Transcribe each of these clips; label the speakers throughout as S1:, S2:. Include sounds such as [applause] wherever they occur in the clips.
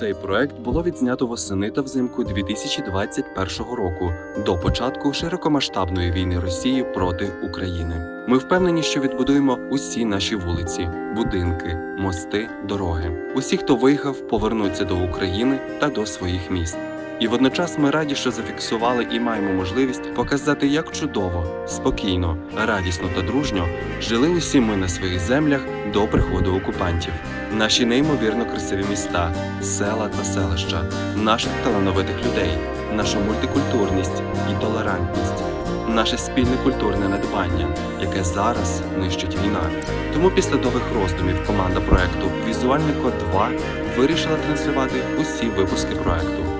S1: Цей проект було відзнято восени та взимку 2021 року до початку широкомасштабної війни Росії проти України. Ми впевнені, що відбудуємо усі наші вулиці, будинки, мости, дороги. Усі, хто виїхав, повернуться до України та до своїх міст. І водночас ми раді, що зафіксували і маємо можливість показати, як чудово, спокійно, радісно та дружньо жили усі ми на своїх землях до приходу окупантів. Наші неймовірно красиві міста, села та селища, наших талановитих людей, наша мультикультурність і толерантність, наше спільне культурне надбання, яке зараз нищить війна. Тому після довгих роздумів команда проекту Візуальний код 2 вирішила транслювати усі випуски проекту.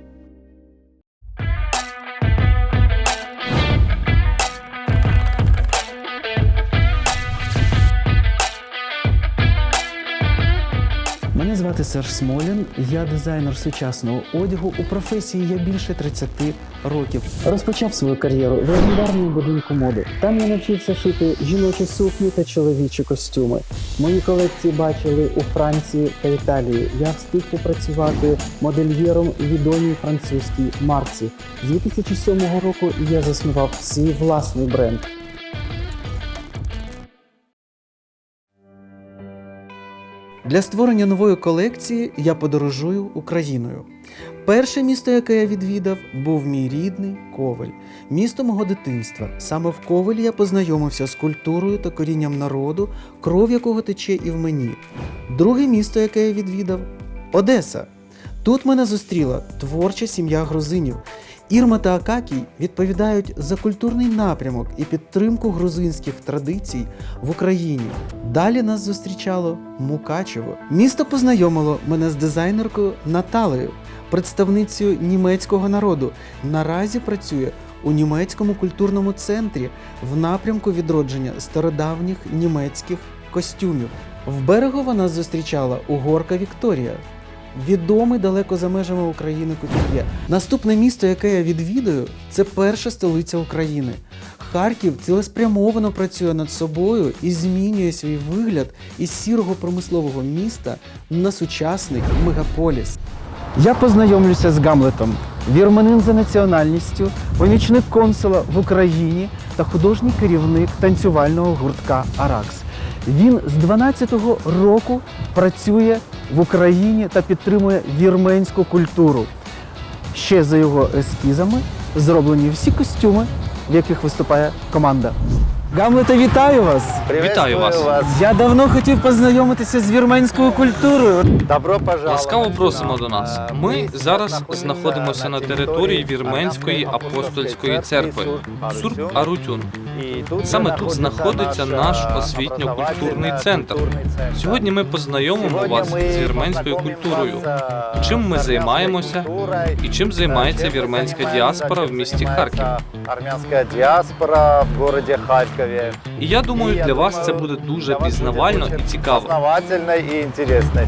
S2: Звати Серж Смолін. Я дизайнер сучасного одягу. У професії я більше 30 років. Розпочав свою кар'єру в легендарному будинку моди. Там я навчився шити жіночі сукні та чоловічі костюми. Мої колекції бачили у Франції та Італії. Я встиг попрацювати модельєром відомій французькій марці. З 2007 року я заснував свій власний бренд. Для створення нової колекції я подорожую Україною. Перше місто, яке я відвідав, був мій рідний Ковель, місто мого дитинства. Саме в Ковелі я познайомився з культурою та корінням народу, кров якого тече і в мені. Друге місто, яке я відвідав Одеса. Тут мене зустріла творча сім'я грузинів. Ірма та Акакій відповідають за культурний напрямок і підтримку грузинських традицій в Україні. Далі нас зустрічало Мукачево. Місто познайомило мене з дизайнеркою Наталею, представницею німецького народу. Наразі працює у німецькому культурному центрі в напрямку відродження стародавніх німецьких костюмів. В Берегово нас зустрічала угорка Вікторія. Відомий далеко за межами України кутюр'є. Наступне місто, яке я відвідую, це перша столиця України. Харків цілеспрямовано працює над собою і змінює свій вигляд із сірого промислового міста на сучасний мегаполіс. Я познайомлюся з Гамлетом, вірменин за національністю, помічник консула в Україні та художній керівник танцювального гуртка Аракс. Він з 12-го року працює в Україні та підтримує вірменську культуру. Ще за його ескізами зроблені всі костюми, в яких виступає команда. Гамлете, вітаю вас!
S3: Вітаю вас.
S2: Я давно хотів познайомитися з вірменською культурою.
S4: Добро пожаловать.
S3: Ласкаво просимо до нас. Ми зараз знаходимося на території Вірменської апостольської церкви Сурб Арутюн. Саме тут знаходиться наш освітньо-культурний центр. Сьогодні ми познайомимо вас з вірменською культурою. Чим ми займаємося і чим займається вірменська діаспора в місті Харків.
S4: Армянська діаспора в городі Харкові.
S3: І я думаю, для вас це буде дуже пізнавально і цікаво.
S4: Познавательно і інтересно.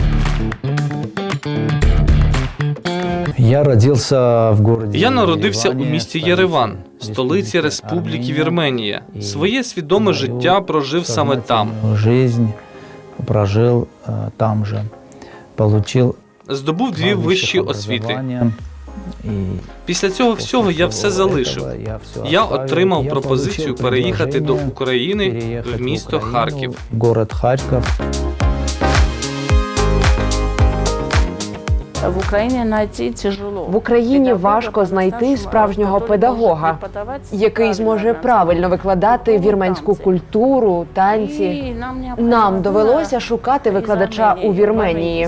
S5: Я родился в городе.
S3: Я народився у
S5: Ереване,
S3: місті
S5: столице
S3: Єреван, столиці Республіки
S5: Армении,
S3: Вірменія.
S5: і
S3: Своє свідоме
S5: мою
S3: життя прожив саме там.
S5: сознательную Жизнь прожил э, там же. Получил
S3: Здобув дві
S5: два
S3: вищі
S5: высших
S3: освіти.
S5: образования. И
S3: Після цього всього я все
S5: всего
S3: залишив.
S5: этого я всё
S3: Я
S5: оставил.
S3: отримав
S5: Я
S3: пропозицію
S5: получил
S3: переїхати до
S5: предложение
S3: України
S5: переехать
S3: в місто
S5: Україну,
S3: Харків.
S5: в Город Харьков.
S6: В Україні знайти тяжело.
S7: В Україні важко знайти справжнього педагога, який зможе правильно викладати вірменську культуру, танці. Нам довелося шукати викладача у Вірменії.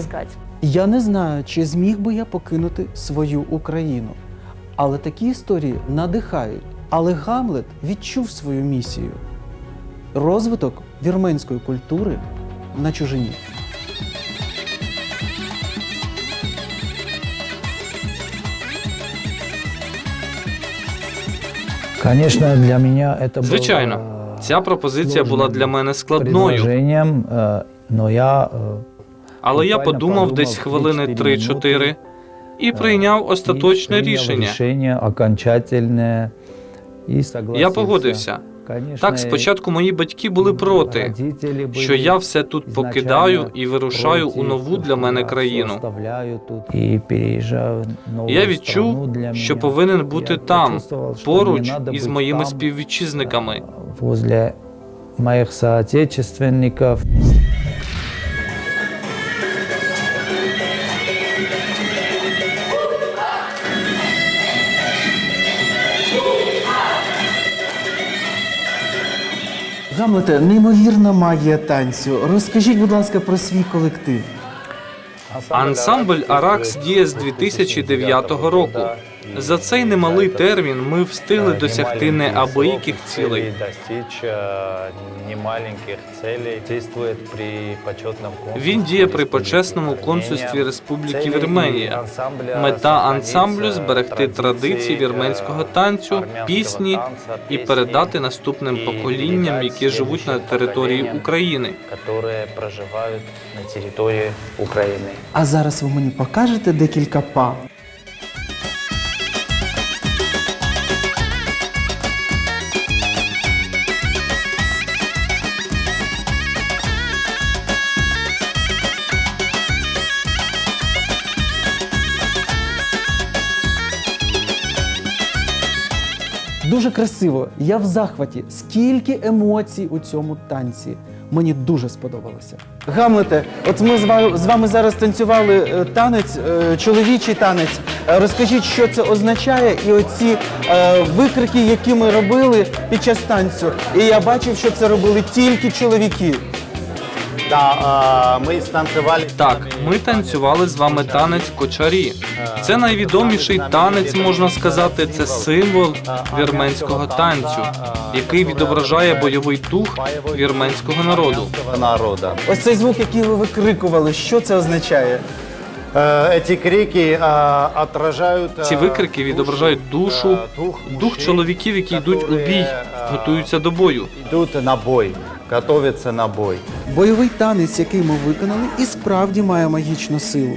S2: Я не знаю, чи зміг би я покинути свою Україну. Але такі історії надихають. Але Гамлет відчув свою місію розвиток вірменської культури на чужині.
S5: Конечно, для меня это было
S3: Звичайно, ця пропозиція була для мене складною,
S5: предложением, э, но я э,
S3: але я
S5: буквально
S3: подумав десь
S5: подумав
S3: хвилини
S5: 3-4
S3: 3-4 і прийняв остаточне
S5: и принял
S3: рішення.
S5: решение окончательное и согласился.
S3: Я погодився. Так, спочатку мої батьки були проти, що я все тут покидаю і вирушаю у нову для мене країну.
S5: І
S3: Я відчув, що повинен бути там, поруч із моїми співвітчизниками.
S5: возле моїх соотечественников.
S2: Гамлете, неймовірна магія танцю. Розкажіть, будь ласка, про свій колектив.
S3: Ансамбль Аракс діє з 2009 року. За цей немалий термін ми встигли досягти неабияких цілей.
S4: Достичь э, немаленьких целей. Действует при почетном консульстве
S3: Він діє при
S4: Республики
S3: почесному
S4: Вірменія.
S3: консульстві Республіки
S4: Цілі
S3: Вірменія.
S4: ансамбля
S3: Мета ансамблю
S4: сохранить,
S3: зберегти
S4: е,
S3: традиції вірменського танцю,
S4: армянського
S3: пісні
S4: танця,
S3: і
S4: пісні,
S3: передати наступним
S4: і
S3: поколінням,
S4: передати
S3: які живуть на
S4: слідуючим
S3: території
S4: поколінням.
S3: України.
S4: которые проживают на территории Украины.
S2: А зараз ви мені покажете декілька па. Дуже красиво. Я в захваті. Скільки емоцій у цьому танці. Мені дуже сподобалося. Гамлете, от ми з ва- з вами зараз танцювали е, танець, е, чоловічий танець. Е, Розкажіть, що це означає, і оці викрики, які ми робили під час танцю. І я бачив, що це робили тільки чоловіки.
S4: Да, мы станцевали.
S3: Так, ми танцювали з вами танець кочарі. Це найвідоміший танець, можна сказати, це символ вірменського танцю, який відображає бойовий дух вірменського народу.
S4: народа.
S2: Ось цей звук, який ви викрикували, що це означає?
S4: Э, Эти крики э, отражают... э,
S3: Ці викрики відображають душу,
S4: э, дух,
S3: дух
S4: мужчин,
S3: чоловіків, які йдуть у бій,
S4: которые, э,
S3: готуються до бою.
S4: Идут на бой, готовятся на бой.
S2: Бойовий танець, який ми виконали, і справді має магічну силу.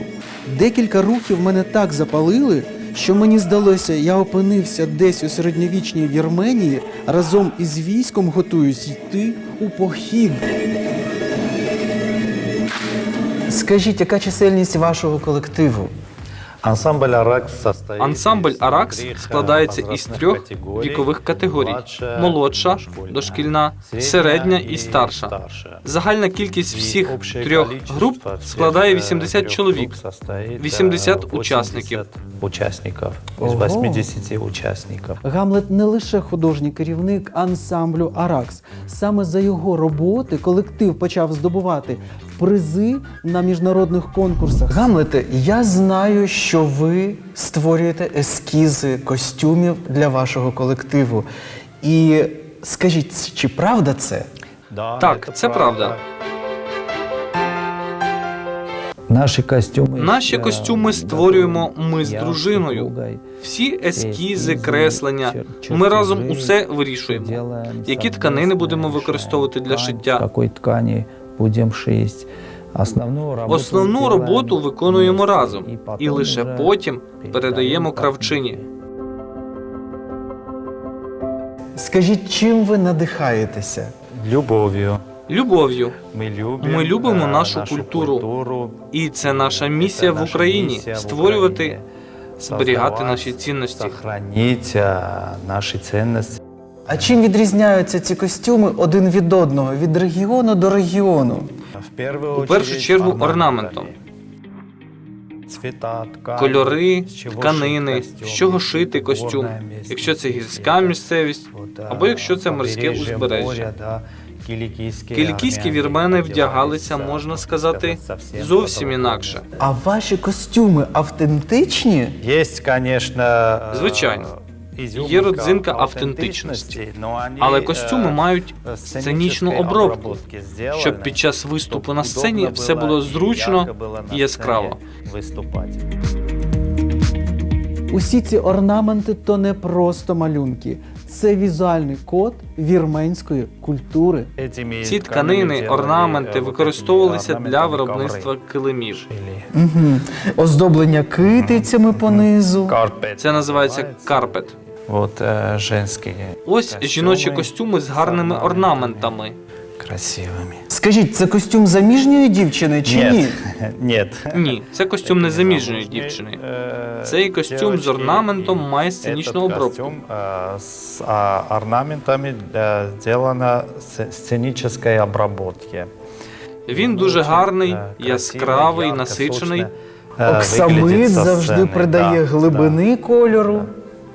S2: Декілька рухів мене так запалили, що мені здалося, я опинився десь у середньовічній Вірменії разом із військом готуюсь йти у похід. Скажіть, яка чисельність вашого колективу?
S4: Ансамбль Аракс состоит
S3: Ансамбль
S4: из
S3: Аракс
S4: трех,
S3: складається
S4: э,
S3: із
S4: возрастных
S3: трьох
S4: категорий.
S3: вікових категорій:
S4: Младша,
S3: молодша,
S4: дошкільна,
S3: дошкільна,
S4: середня
S3: середня
S4: і
S3: і старша.
S4: старша.
S3: Загальна кількість
S4: И
S3: всіх
S4: общее
S3: трьох
S4: количество
S3: груп
S4: всех,
S3: складає
S4: э,
S3: 80
S4: трех
S3: чоловік.
S4: групп состоит, э,
S3: 80
S4: 80
S3: учасників.
S4: участников из
S2: Ого.
S4: 80 участников.
S2: Гамлет не лише художній керівник ансамблю Аракс. Саме за його роботи колектив почав здобувати призи на міжнародних конкурсах. Гамлете, я знаю, що ви створюєте ескізи костюмів для вашого колективу. І скажіть, чи правда це?
S4: Да,
S3: Так, це правда.
S5: Наші костюми.
S3: Наші костюми створюємо ми з дружиною. Всі ескізи, креслення. Ми разом усе вирішуємо. Які тканини будемо використовувати для шиття?
S5: Якої ткані будемо шити. Основну роботу,
S3: Основну роботу виконуємо разом,
S5: і
S3: лише потім
S5: передаємо кравчині.
S2: Скажіть, чим ви надихаєтеся?
S4: Любов'ю.
S3: Любов'ю.
S4: Ми любимо,
S3: Ми любимо
S4: е,
S3: нашу культуру.
S4: культуру.
S3: І це наша місія
S4: Це
S3: в Україні
S4: місія в
S3: створювати,
S4: Україні.
S3: зберігати наші цінності.
S4: Сохранить е, наші цінності.
S2: А чим відрізняються ці костюми один від одного, від регіону до регіону?
S3: У першу чергу орнаментом. Кольори, тканини, з чого шити костюм, якщо це гірська місцевість,
S4: е,
S3: або якщо це морське узбережжя.
S4: кілікійські
S3: вірмени вдягалися, можна сказати,
S4: зовсім
S3: зовсім інакше.
S2: А ваші костюми автентичні?
S3: Звичайно. Є родзинка автентичності. Але костюми мають сценічну обробку, щоб під час виступу на сцені все було зручно і яскраво.
S4: Виступати.
S2: Усі ці орнаменти то не просто малюнки, це візуальний код вірменської культури.
S3: Ці тканини, орнаменти використовувалися для виробництва килимів.
S2: Угу. Оздоблення китицями понизу.
S3: Це називається карпет.
S4: Вот э, женские.
S3: Ось
S4: Костюми,
S3: жіночі костюми з гарними
S4: з
S3: орнаментами.
S4: Красивыми.
S2: Скажіть, це костюм заміжньої дівчини чи ні?
S4: Нет. Нет. [laughs]
S3: Ні, це костюм незаміжньої дівчини. Цей костюм з орнаментом має сценічну
S4: Этот
S3: обробку.
S4: костюм э, с а, орнаментами э, сделано с- сценической обработки.
S3: Він дуже гарний,
S4: Э,
S3: яскравий,
S4: ярко,
S3: насичений.
S4: сочно, э, выглядит
S2: Оксамит
S4: со
S2: завжди
S4: сцены,
S2: придає
S4: да,
S2: глибини кольору.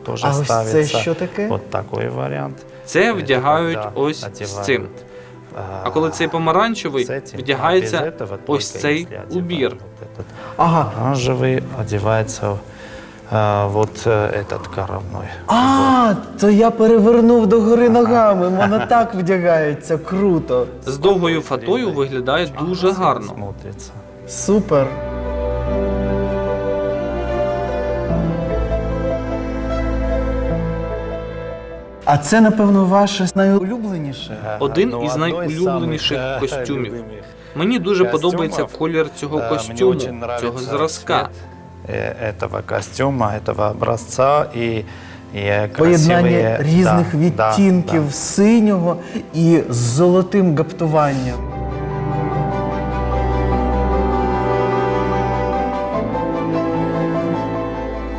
S4: да. Тоже
S2: А ось це
S4: ставится
S2: що таке?
S4: Вот такой вариант.
S3: Це вдягають
S4: Да,
S3: ось з
S4: одевают.
S3: цим. А коли цей помаранчевий,
S4: с этим,
S3: вдягається
S4: а без этого
S3: ось
S4: только
S3: цей
S4: если одевают
S3: убір.
S4: вот этот
S2: Ага.
S4: Оранжевый одевается э, вот э, этот коровной.
S2: А, то я перевернув догори ногами. Воно так вдягається. Круто.
S3: З довгою фатою виглядає дуже гарно.
S4: Смотрится.
S2: Супер. А це, напевно, ваше найулюбленіше.
S3: Один
S4: Ну,
S3: із
S4: одно из
S3: найулюбленіших
S4: самых, э,
S3: костюмів.
S4: любимых.
S3: Мені дуже
S4: Костюмов.
S3: подобається колір цього
S4: Э, мне
S3: костюму,
S4: очень нравится
S3: цього зразка.
S4: цвет, э, этого костюма, этого образца и, и
S2: Поєднання
S4: красивые-
S2: різних
S4: да,
S2: відтінків
S4: да,
S2: синього і з золотим гаптуванням.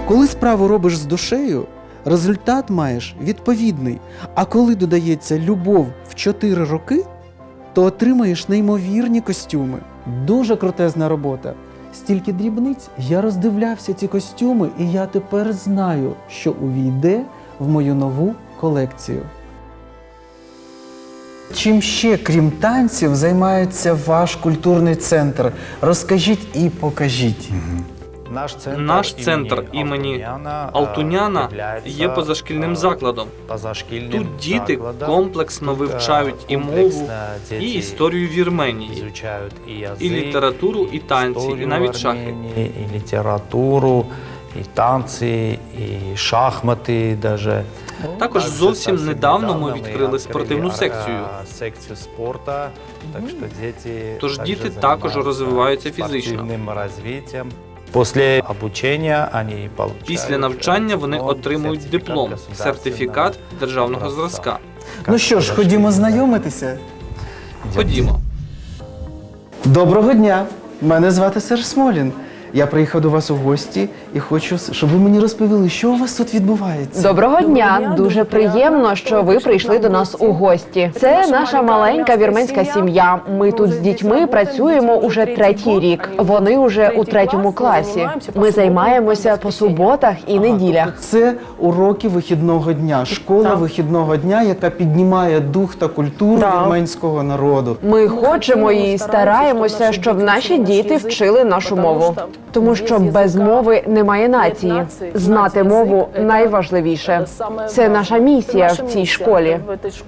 S2: Коли справу робиш з душею, результат маєш відповідний. А коли додається любов в 4 роки, то отримаєш неймовірні костюми. Дуже крутезна робота. Стільки дрібниць я роздивлявся ці костюми, і я тепер знаю, що увійде в мою нову колекцію. Чим ще, крім танців, займається ваш культурний центр? Розкажіть і покажіть.
S4: Наш центр,
S3: Наш центр імені
S4: Алтуняна, е,
S3: Алтуняна
S4: являється,
S3: є позашкільним
S4: е,
S3: закладом.
S4: позашкільним
S3: Тут діти
S4: закладом.
S3: комплексно
S4: Тут, е,
S3: вивчають і мову,
S4: комплексно
S3: і
S4: діти
S3: історію Вірменії,
S4: изучают и язык,
S3: і літературу, і танці, і
S4: историю
S3: навіть шахи.
S4: Армении, и литературу, и танцы, и шахматы даже.
S3: Також
S4: Также
S3: зовсім
S4: совсем
S3: недавно ми
S4: недавно
S3: відкрили
S4: відкрили,
S3: спортивну
S4: а,
S3: секцію.
S4: секцію спорту, так що діти
S3: Тож
S4: також
S3: діти також
S4: займаються
S3: розвиваються фізично.
S4: Після обучення вони
S3: Після навчання вони отримують диплом, сертифікат державного зразка.
S2: Ну що ж, ходімо знайомитися.
S3: Ходімо.
S2: Доброго дня! Мене звати Сер Смолін. Я приїхав до вас у гості і хочу, щоб ви мені розповіли, що у вас тут відбувається.
S7: Доброго дня! Дуже приємно, що ви прийшли до нас у гості. Це наша маленька вірменська сім'я. Ми тут з дітьми працюємо уже третій рік. Вони уже у третьому класі. Ми займаємося по суботах і неділях.
S2: Це уроки вихідного дня, школа вихідного дня, яка піднімає дух та культуру вірменського народу.
S7: Ми хочемо і стараємося, щоб наші діти вчили нашу мову, тому що без мови немає нації. Знати мову найважливіше. Це наша місія в цій школі.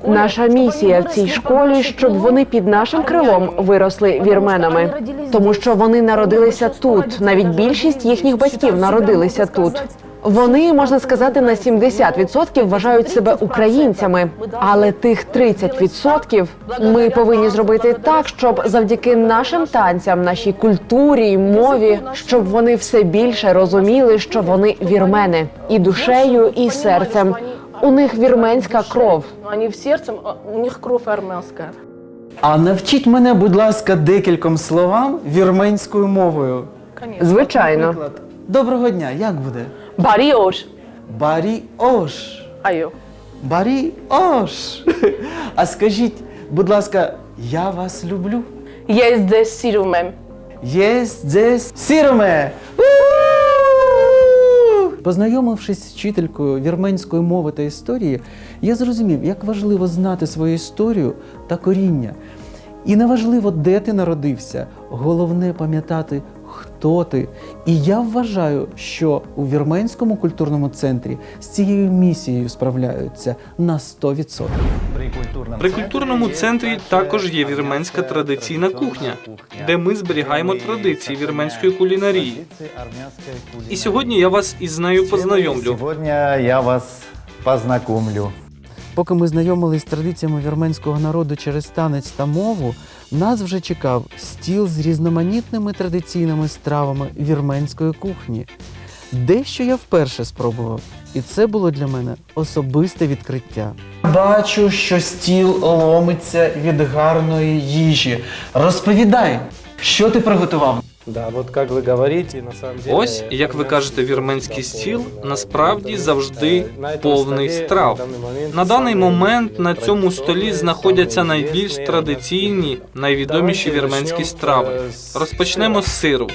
S7: Наша місія в цій школі, щоб вони під нашим крилом виросли вірменами, тому що вони народилися тут. Навіть більшість їхніх батьків народилися тут. Вони можна сказати на 70% вважають себе українцями, але тих 30% ми повинні зробити так, щоб завдяки нашим танцям, нашій культурі й мові, щоб вони все більше розуміли, що вони вірмени і душею, і серцем. У них вірменська кров.
S6: Они в сердце, а у них кровь армянская.
S2: А навчіть мене, будь ласка, декільком словам вірменською мовою.
S7: Звичайно.
S2: Наприклад, Доброго дня, як буде?
S6: Бариош.
S2: Барі ош.
S6: Айо.
S2: Барі ош. А скажіть, будь ласка, я вас люблю.
S6: Есть здесь сирумем.
S2: Єсть здесь сіроме. Познайомившись з вчителькою вірменської мови та історії, я зрозумів, як важливо знати свою історію та коріння. І неважливо, де ти народився, головне пам'ятати, хто ти. І я вважаю, що у вірменському культурному центрі з цією місією справляються на 100%.
S3: При культурному центрі також є вірменська традиційна кухня, де ми зберігаємо традиції вірменської кулінарії. І сьогодні я вас із нею познайомлю.
S4: Сьогодні я вас познакомлю.
S2: Поки ми знайомились з традиціями вірменського народу через танець та мову, нас вже чекав стіл з різноманітними традиційними стравами вірменської кухні. Дещо я вперше спробував, і це було для мене особисте відкриття. Бачу, що стіл ломиться від гарної їжі. Розповідай, що ти приготував?
S8: Да, вот как вы говорите, на самом деле...
S3: Ось, як ви кажете, вірменський стіл насправді завжди повний страв. На даний момент на цьому столі знаходяться найбільш традиційні, найвідоміші вірменські страви. Розпочнемо з сиру.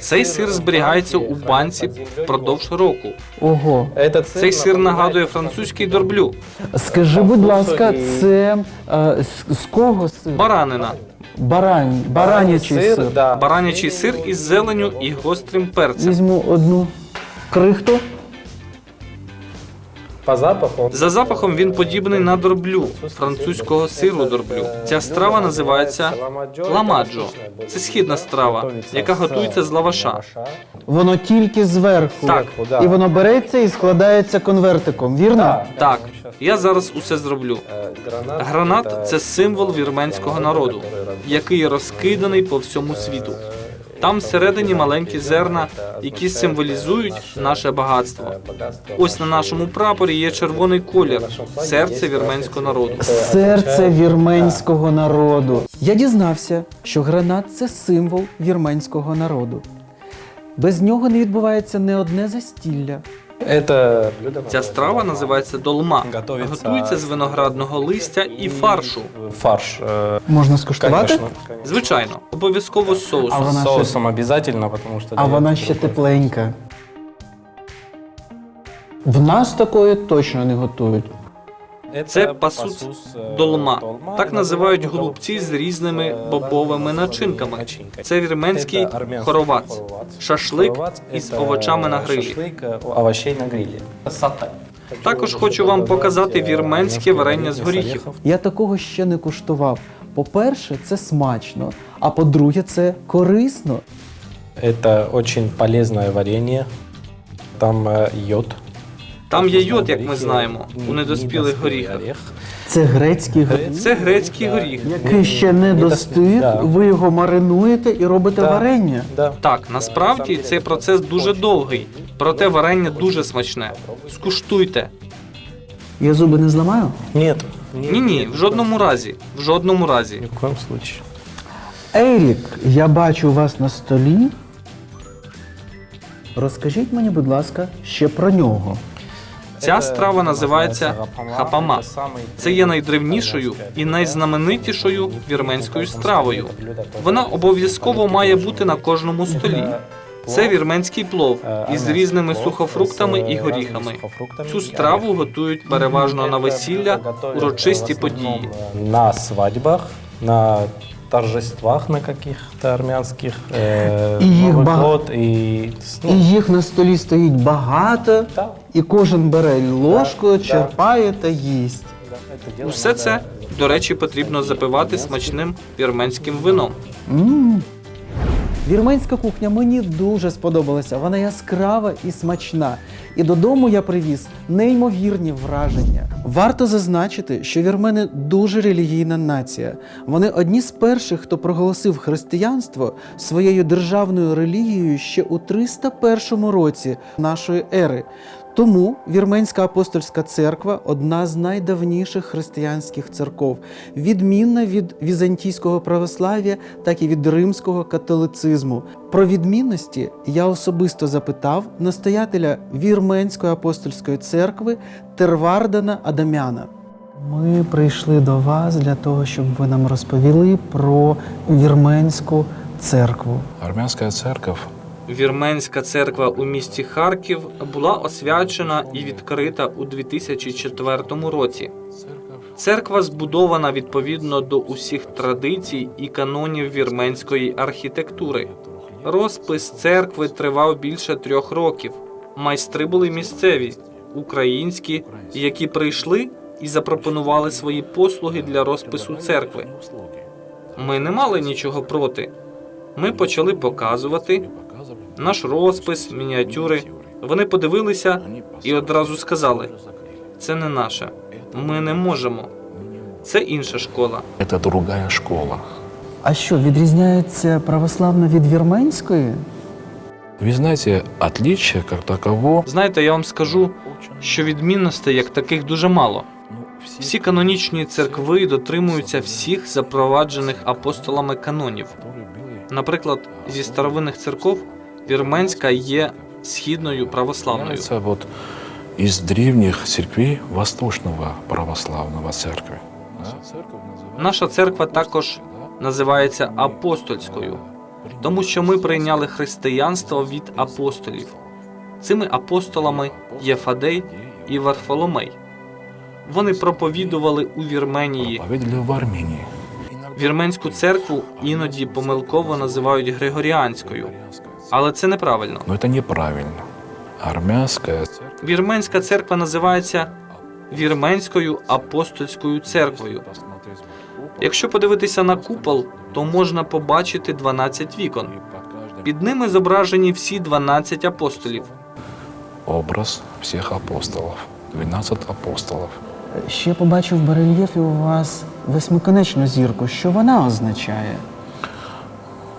S3: Цей сир зберігається у банці впродовж року.
S2: Ого.
S3: Цей сир нагадує французький дорблю,
S2: Скажи, будь ласка, це е, з, з кого сир?
S3: баранина,
S2: Барань, баранячий сир.
S8: да.
S3: баранячий сир із зеленю і гострим перцем.
S2: Візьму одну крихту.
S8: По запаху...
S3: За запахом він подібний на дорблю, французького сиру дорблю. Ця страва називається ламаджо. Це східна страва, яка готується з лаваша.
S2: Воно тільки зверху.
S3: Так,
S2: І воно береться і складається конвертиком, вірно?
S3: Так, я зараз усе зроблю. Гранат це символ вірменського народу, який розкиданий по всьому світу. Там всередині маленькі зерна, які символізують наше багатство. Ось на нашому прапорі є червоний колір серце вірменського народу.
S2: Серце вірменського народу. Я дізнався, що гранат це символ вірменського народу. Без нього не відбувається не одне застілля.
S8: Это
S3: Ця страва називається долма. Готується з виноградного листя і фаршу.
S8: фарш. э,
S2: Можна скуштувати?
S8: Конечно.
S3: Звичайно, обов'язково з соусом.
S2: вона ще,
S8: соусом обов'язково, тому що
S2: а вона ще тепленька. В нас такої точно не готують.
S3: Це пасус долма. Так називають голубці з різними бобовими начинками. Це вірменський хоровац, шашлик із овочами на грилі.
S8: Шашлик э, овощей на гриле. Сате.
S3: Також хочу вам показати вірменське варення з горіхів.
S2: Я такого ще не куштував. По-перше, це смачно, а по-друге, це корисно.
S8: Это очень полезное варенье. Там э, йод.
S3: Там є йод, як ми знаємо, у недоспілих горіхах.
S2: Це грецький горіх,
S3: Це грецький горіх.
S2: який ще не достиг. Ви його маринуєте і робите варення.
S3: Так, насправді цей процес дуже довгий, проте варення дуже смачне. Скуштуйте.
S2: Я зуби не зламаю?
S8: Нет.
S3: Ні, ні, в жодному разі, в жодному разі.
S8: Ни в коем случае.
S2: Ерік, я бачу у вас на столі. Розкажіть мені, будь ласка, ще про нього.
S3: Ця страва називається хапама. Це є найдревнішою і найзнаменитішою вірменською стравою. Вона обов'язково має бути на кожному столі. Це вірменський плов із різними сухофруктами і горіхами. Цю страву готують переважно на весілля, урочисті події.
S8: На свадьбах, на торжествах на каких-то армянских. Э,
S2: И их
S8: Новый
S2: ба-
S8: год, и... ну,
S2: І їх на столі стоїть багато,
S8: да,
S2: і кожен бере ложкою,
S8: да.
S2: черпає та їсть.
S8: да, это дело
S3: Усе
S8: надо-
S3: це, до речі, потрібно запивати смачним вірменським вином.
S2: м Вірменська кухня мені дуже сподобалася. Вона яскрава і смачна. І додому я привіз неймовірні враження. Варто зазначити, що вірмени дуже релігійна нація. Вони одні з перших, хто проголосив християнство своєю державною релігією ще у 301 році нашої ери. Тому Вірменська апостольська церква одна з найдавніших християнських церков, відмінна від візантійського православ'я, так і від римського католицизму. Про відмінності я особисто запитав настоятеля Вірменської апостольської церкви Тервардана Адамяна. Ми прийшли до вас для того, щоб ви нам розповіли про вірменську церкву.
S9: Армянская церковь
S3: Вірменська церква у місті Харків була освячена і відкрита у 2004 році. Церква збудована відповідно до усіх традицій і канонів вірменської архітектури. Розпис церкви тривав більше трьох років. Майстри були місцеві, українські, які прийшли і запропонували свої послуги для розпису церкви. Ми не мали нічого проти. Ми почали показувати наш розпис, мініатюри. Вони подивилися і одразу сказали: це не наше. Ми не можемо. Це інша школа.
S9: это другая школа.
S2: А що відрізняється православна від вірменської?
S9: Вы знаете, отличие как таково...
S3: Знаєте, я вам скажу, що відмінностей як таких дуже мало. Всі канонічні церкви дотримуються всіх запроваджених апостолами канонів. Наприклад, зі старовинних церков вірменська є східною православною.
S9: Является вот из древних церквей Восточного православного церкви.
S3: Наша церква також називається апостольською, тому що ми прийняли християнство від апостолів. Цими апостолами є Фадей і Варфоломей. Вони проповідували у Вірменії. Вірменську церкву іноді помилково називають Григоріанською, але це неправильно.
S9: Но это неправильно. Армянская
S3: Вірменська церква називається Вірменською апостольською церквою. Якщо подивитися на купол, то можна побачити 12 вікон. Під ними зображені всі 12 апостолів.
S9: образ всех апостолов. 12 апостолов.
S2: Ще побачив барельєфі у вас восьмиконечну зірку. Що вона означає?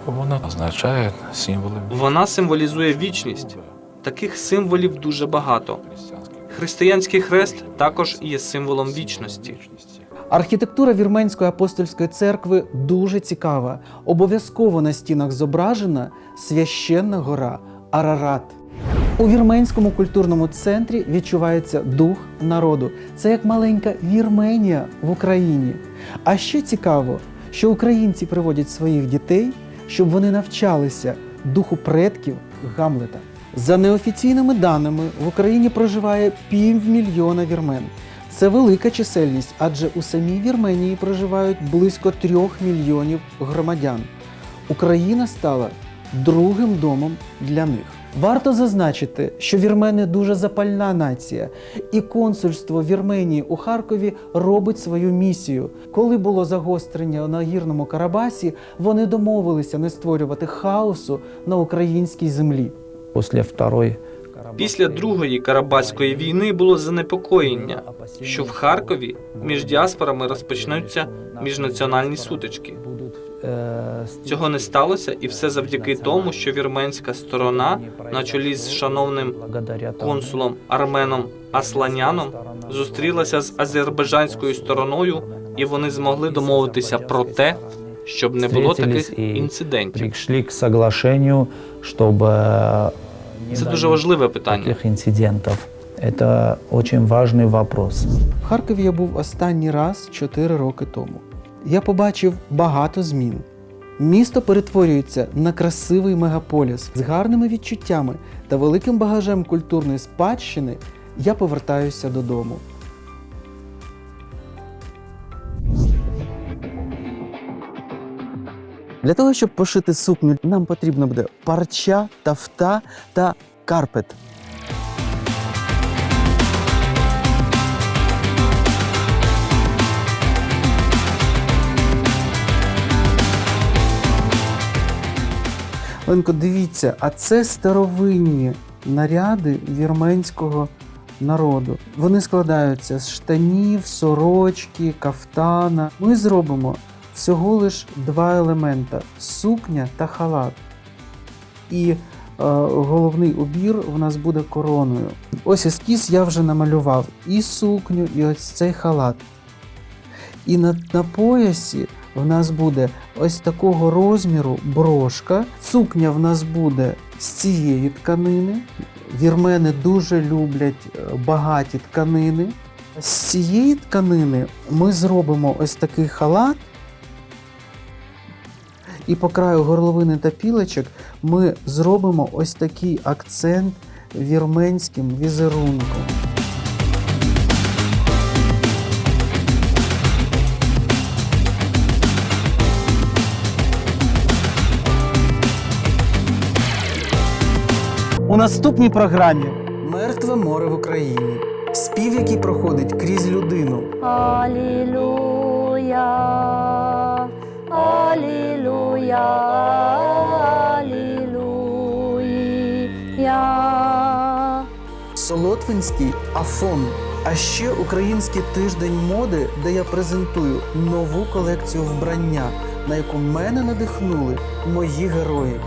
S9: Вона означает символы
S3: Вона символізує вічність. Таких символів дуже багато. Християнський хрест також є символом вічності.
S2: Архітектура Вірменської апостольської церкви дуже цікава. Обов'язково на стінах зображена священна гора Арарат. У вірменському культурному центрі відчувається дух народу. Це як маленька Вірменія в Україні. А ще цікаво, що українці приводять своїх дітей, щоб вони навчалися духу предків Гамлета. За неофіційними даними, в Україні проживає півмільйона вірмен. Це велика чисельність, адже у самій Вірменії проживають близько трьох мільйонів громадян. Україна стала другим домом для них. Варто зазначити, що вірмени дуже запальна нація, і консульство Вірменії у Харкові робить свою місію. Коли було загострення на гірному Карабасі, вони домовилися не створювати хаосу на українській землі.
S5: После второй
S3: Після другої Карабаської війни було занепокоєння, що в Харкові між діаспорами розпочнуться міжнаціональні сутички.
S5: э,
S3: Цього не сталося, і все завдяки тому, що вірменська сторона, на чолі з шановним
S5: благодаря тому,
S3: консулом Арменом Асланяном, зустрілася з азербайджанською стороною, і вони змогли домовитися про те, щоб не було
S5: Встретились
S3: таких
S5: і
S3: інцидентів.
S5: пришли к соглашению, чтобы не
S3: Це
S5: было
S3: дуже важливе питання.
S5: таких инцидентов. Это очень важный вопрос.
S2: В Харкові я був останній раз 4 роки тому. Я побачив багато змін. Місто перетворюється на красивий мегаполіс з гарними відчуттями та великим багажем культурної спадщини. Я повертаюся додому. Для того, щоб пошити сукню, нам потрібно буде парча, тафта та карпет. Ленко, дивіться, а це старовинні наряди вірменського народу. Вони складаються з штанів, сорочки, кафтана. Ми зробимо всього лиш два елемента: сукня та халат. І е, головний убір в нас буде короною. Ось ескіз я вже намалював і сукню, і ось цей халат. І на, на поясі в нас буде ось такого розміру брошка. Сукня в нас буде з цієї тканини. Вірмени дуже люблять е, багаті тканини. З цієї тканини ми зробимо ось такий халат. І по краю горловини та пілочок ми зробимо ось такий акцент вірменським візерунком. У наступній програмі Мертве море в Україні. Спів, який проходить крізь людину.
S10: Аллилуйя, Аллилуйя, Аллилуйя.
S2: Солотвинський Афон. А ще український тиждень моди, де я презентую нову колекцію вбрання, на яку мене надихнули мої герої.